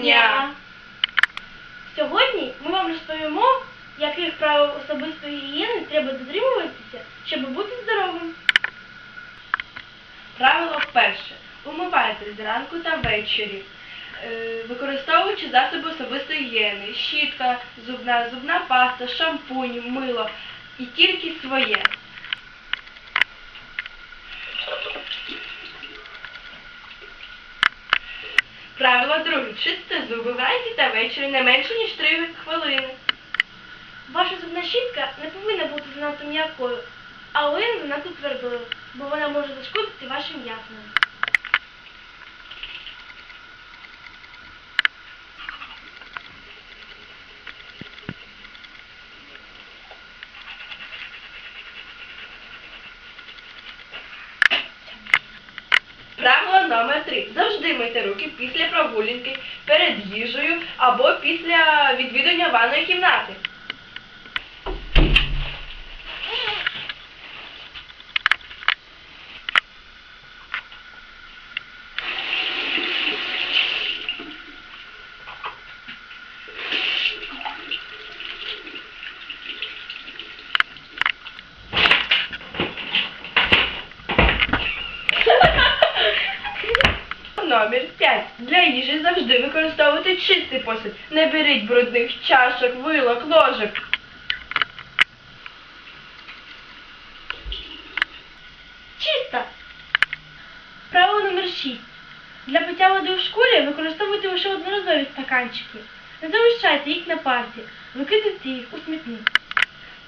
дня! Сьогодні ми вам розповімо, яких правил особистої гігієни треба дотримуватися, щоб бути здоровим. Правило перше. Умивайтесь зранку та ввечері, е, використовуючи засоби особистої гігієни, щітка, зубна, зубна паста, шампунь, мило і тільки своє. Правило друге. Чистите зуби вранці та ввечері не менше, ніж 3 хвилини. Ваша зубна щітка не повинна бути занадто м'якою, але не занадто твердою, бо вона може зашкодити вашим яснам. Правило три. Завжди мийте руки після прогулянки, перед їжею або після відвідування ванної кімнати. Номер 5. Для їжі завжди використовуйте чистий посуд. Не беріть брудних чашок, вилок, ложок. Чисто! Правило номер 6. Для пиття води у школі використовуйте лише одноразові стаканчики. Не залишайте їх на парті, викидайте їх у смітник.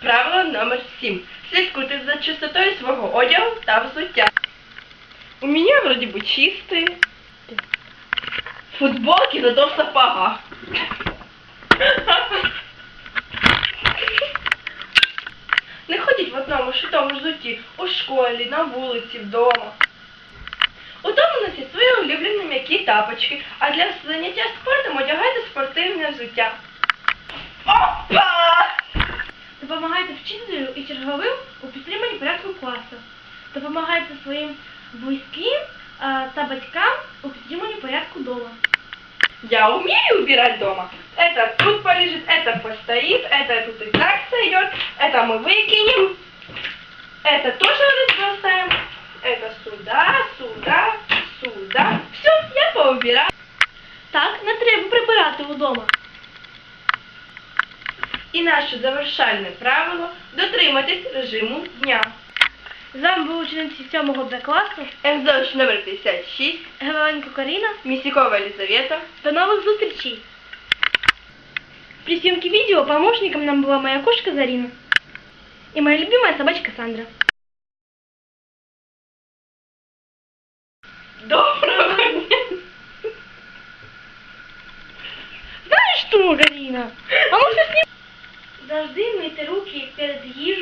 Правило номер 7. Слідкуйте за чистотою свого одягу та взуття. У меня вроде бы чистые. Футболки зато в сапогах. Не ходіть в одному шитому взутті у школі, на вулиці, вдома. Удома носіть свої улюблені м'які тапочки, а для заняття спортом одягайте спортивне взуття. Опа! Допомагайте вчителю і черговим у підтриманні порядку класу. Допомагайте своїм близьким та батькам у підтриманні порядку дома. Я умею убирать дома. Это тут полежит, это постоит, это тут и так сойдет, это мы выкинем. Это тоже разбросаем. Это сюда, сюда, сюда. Все, я поубираю. Так, не треба прибирати вдома. І наше завершальне правило дотриматись режиму дня. З вами були учениці 7 Б класу МЗОШ номер 56, Гевеленко Каріна. Мисякова Елизавета. До новых зустрічей! При съемке видео помощником нам была моя кошка Зарина и моя любимая собачка Сандра. Доброго дня. Знаешь что, Карина? А може сні... Завжди мийте руки перед їжею,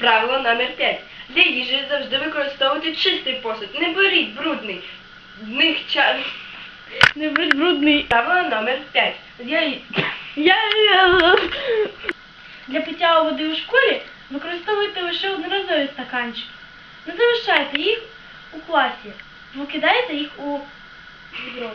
Правило номер 5. Для їжі завжди використовуйте чистий посуд. Не беріть брудний. В них час. Не будь брудний. Правило номер 5. Для... ї- Я... Для пиття води у школі використовуйте лише одноразові стаканчики. Не залишайте їх у класі. Викидайте їх у відро.